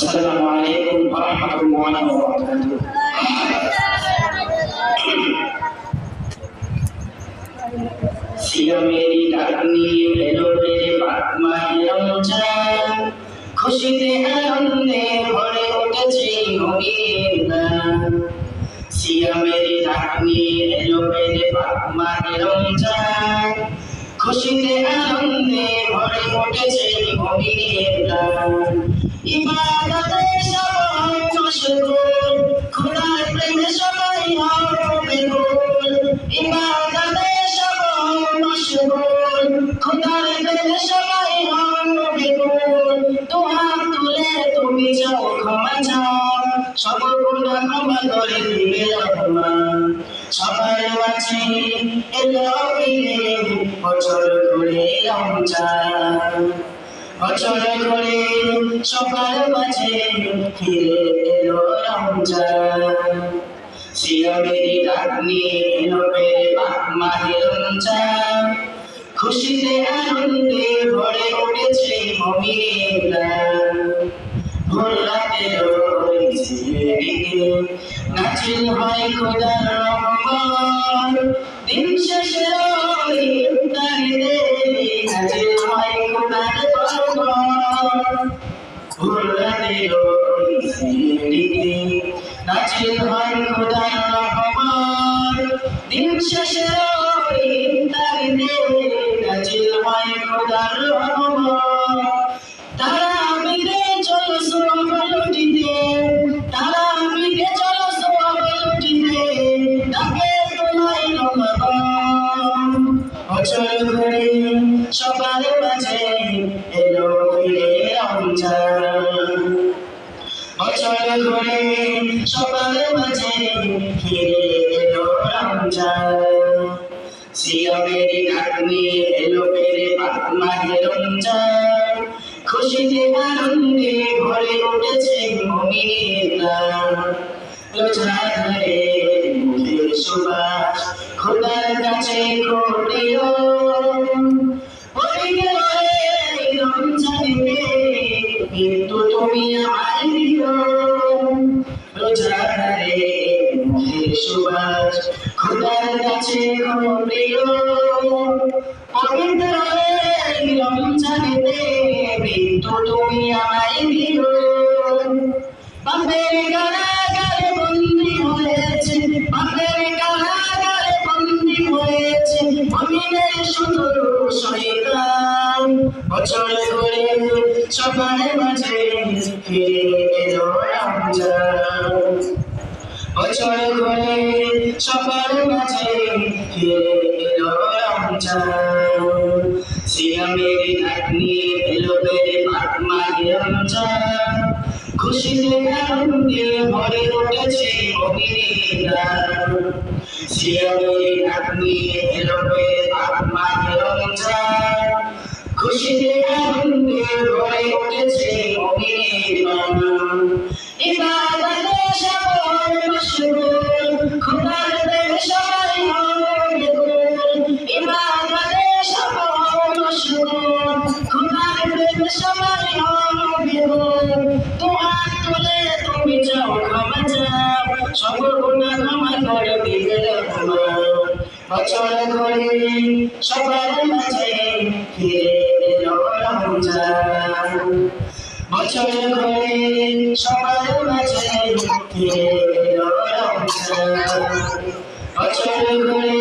আলাইকুম ওয়া রাহমাতুল্লাহি। ওয়া বারাকাতুহু সিয়া মেরি ডাকনি এলো রে পাতমা রমজান খুশিতে আনন্দে ভরে উঠেছে নবীর গান সিয়া মেরি ডাকনি এলো রে রমজান খুশিতে আনন্দে ভরে উঠেছে নবীর গান। ইবাদতে সবাই মশগুল রহমান সবার মাঝে এলো ফিরে বছর ঘুরে রমজান মাহে রমজান খুশিতে আনন্দে ভরে উঠেছে দিকে নাচিল হয় খোদার রহমান দিন শেষে নাচিল হয় খোদার নাচিল হয় খোদার রহমান দিন শেষে নাচিল হয় খোদার রহমান সবার মাঝে এলো ফিরে রমজান বছর ঘুরে সবার মাঝে ফিরে এলো রমজান সিয়ামেরি ডাক নিয়ে এলো পেরে মাহে রমজান খুশিতে আনন্দে ভরে উঠেছে মমিনা রোজাধারে মুখের সুবাস, খোদার কাছে করিও। কিন্তু তুমি আমায় দিও। রোজাধারে মুখের সুবাস খোদার কাছে করিও পবিত্র রমজানেতে কিন্তু তুমি আমায় দিও। বাপের কারাগারে বন্দি হয়েছে বাপের কারাগারে বন্দি হয়েছে। মমিনের শুধু শয়তান বছর ঘুরে সবার মাঝে ফিরে এলো বছর ঘুরে সবার মাঝে ফিরে এলো সিয়ামের ডাক নিয়ে খুশিতে খুশিতে আনন্দে ভরে উঠেছে মমিনা ইবাদতে সবাই মশগুল খোদার দেবে সবাই হবে গুল ইবাদতে সবাই মশগুল খোদার দেবে সবাই হবে গুল তোমার তুলে তুমি যাও ক্ষমা চাও সব গুণা ক্ষমা করে রহমান বছর ঘরে সবার মাঝে ফিরে বছর ঘরে সবার মাঝে বছর ঘরে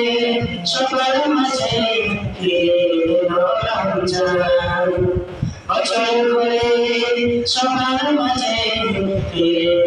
সবার মাঝে বছর ঘরে সবার মাঝে ফিরে